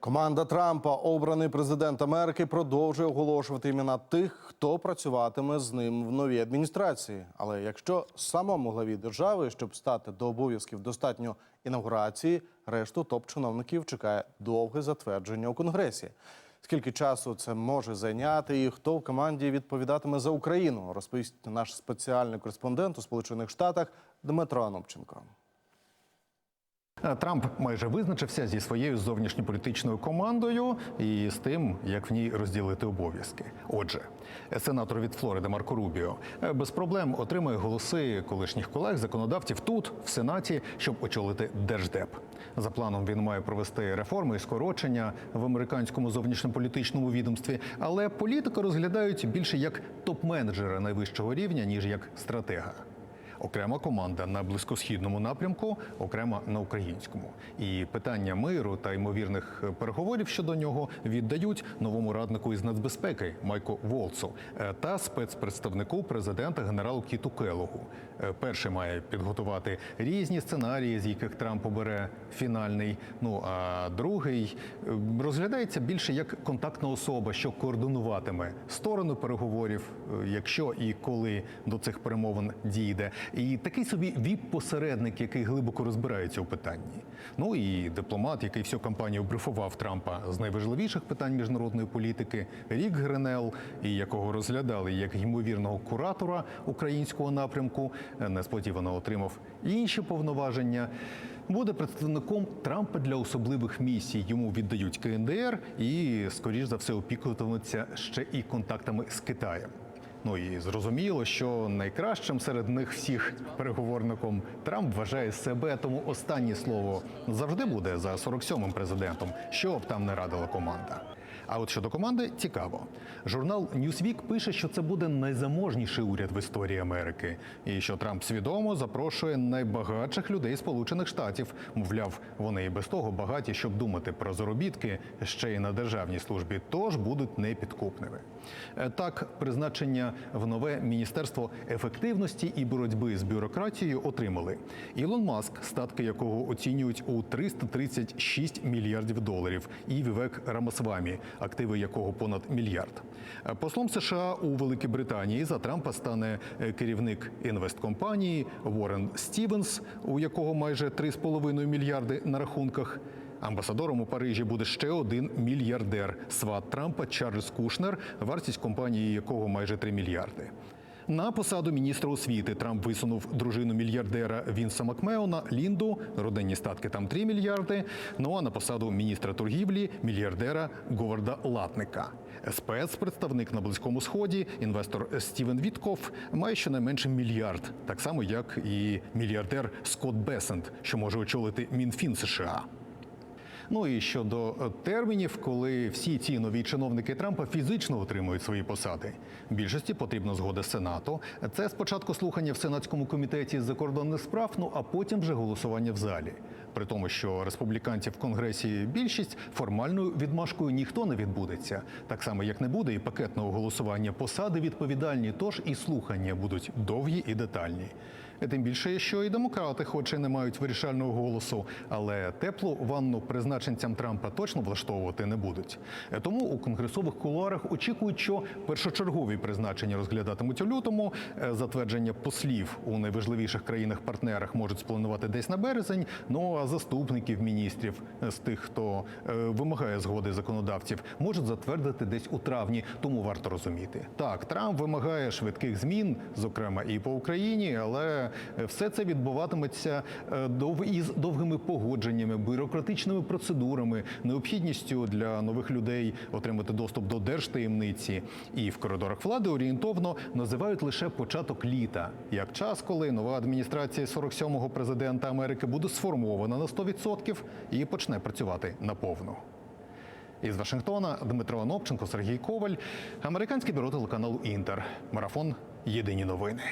Команда Трампа, обраний президент Америки, продовжує оголошувати імена тих, хто працюватиме з ним в новій адміністрації. Але якщо самому главі держави, щоб стати до обов'язків, достатньо інаугурації, решту топ-чиновників чекає довге затвердження у конгресі. Скільки часу це може зайняти, і хто в команді відповідатиме за Україну, розповість наш спеціальний кореспондент у Сполучених Штатах Дмитро Анопченко. Е, Трамп майже визначився зі своєю зовнішньополітичною командою і з тим, як в ній розділити обов'язки. Отже, сенатор від Флориди Марко Рубіо е, без проблем отримує голоси колишніх колег законодавців тут, в Сенаті, щоб очолити держдеп. За планом він має провести реформи і скорочення в американському зовнішньополітичному відомстві, але політика розглядають більше як топ-менеджера найвищого рівня ніж як стратега. Окрема команда на близькосхідному напрямку, окрема на українському. І питання миру та ймовірних переговорів щодо нього віддають новому раднику із нацбезпеки Майку Волцу е, та спецпредставнику президента генералу Кіту Келогу. Е, Перший має підготувати різні сценарії, з яких Трамп обере фінальний. Ну а другий е, розглядається більше як контактна особа, що координуватиме сторону переговорів, якщо і коли до цих перемовин дійде. І такий собі віп-посередник, який глибоко розбирається у питанні. Ну і дипломат, який всю кампанію брифував Трампа з найважливіших питань міжнародної політики, Рік Гренел, і якого розглядали як ймовірного куратора українського напрямку, е, несподівано отримав інші повноваження. Буде представником Трампа для особливих місій. Йому віддають КНДР і, скоріш за все, опікуватимуться ще і контактами з Китаєм. Ну і зрозуміло, що найкращим серед них всіх переговорником Трамп вважає себе, тому останнє слово завжди буде за 47-м президентом, що б там не радила команда. А от щодо команди цікаво. Журнал Newsweek пише, що це буде найзаможніший уряд в історії Америки, і що Трамп свідомо запрошує найбагатших людей Сполучених Штатів. Мовляв, вони і без того багаті, щоб думати про заробітки ще й на державній службі, тож будуть непідкупними. Е, Так, призначення в нове міністерство ефективності і боротьби з бюрократією отримали Ілон Маск, статки якого оцінюють у 336 мільярдів доларів, і Вівек Рамасвамі, активи якого понад мільярд. Е, Послом США у Великій Британії за Трампа стане е, керівник інвесткомпанії Уоррен Стівенс, у якого майже 3,5 мільярди на рахунках. Амбасадором у Парижі буде ще один мільярдер сват Трампа Чарльз Кушнер, вартість компанії якого майже 3 мільярди. На посаду міністра освіти Трамп висунув дружину мільярдера Вінса Макмеона Лінду, родинні статки там 3 мільярди. Ну а на посаду міністра торгівлі мільярдера Говарда Латника. Спецпредставник на близькому сході, інвестор Стівен Віткоф, має щонайменше мільярд, так само як і мільярдер Скотт Бесент, що може очолити Мінфін США. Ну і щодо е, термінів, коли всі ці нові чиновники Трампа фізично отримують свої посади. Більшості потрібна згода Сенату. Це спочатку слухання в сенатському комітеті з закордонних справ, ну а потім вже голосування в залі. При тому, що республіканців в конгресі більшість формальною відмашкою ніхто не відбудеться, так само як не буде і пакетного голосування. Посади відповідальні, тож і слухання будуть довгі і детальні. Тим більше, що і демократи, хоч і не мають вирішального голосу, але теплу ванну призначенцям Трампа точно влаштовувати не будуть. Е, Тому у конгресових кулуарах очікують, що першочергові призначення розглядатимуть у лютому. Е, Затвердження послів у найважливіших країнах-партнерах можуть спланувати десь на березень. Ну а заступників міністрів е, з тих, хто вимагає згоди законодавців, можуть затвердити десь у травні. Тому варто розуміти. Так, Трамп вимагає швидких змін, зокрема і по Україні, але все це відбуватиметься е, дов- із довгими погодженнями, бюрократичними процедурами, необхідністю для нових людей отримати доступ до держтаємниці. І в коридорах влади орієнтовно називають лише початок літа, як час, коли нова адміністрація 47-го президента Америки буде сформована на 100% і почне працювати наповну. Із Вашингтона Дмитро Анопченко, Сергій Коваль, американське бюро телеканалу Інтер. Марафон Єдині новини.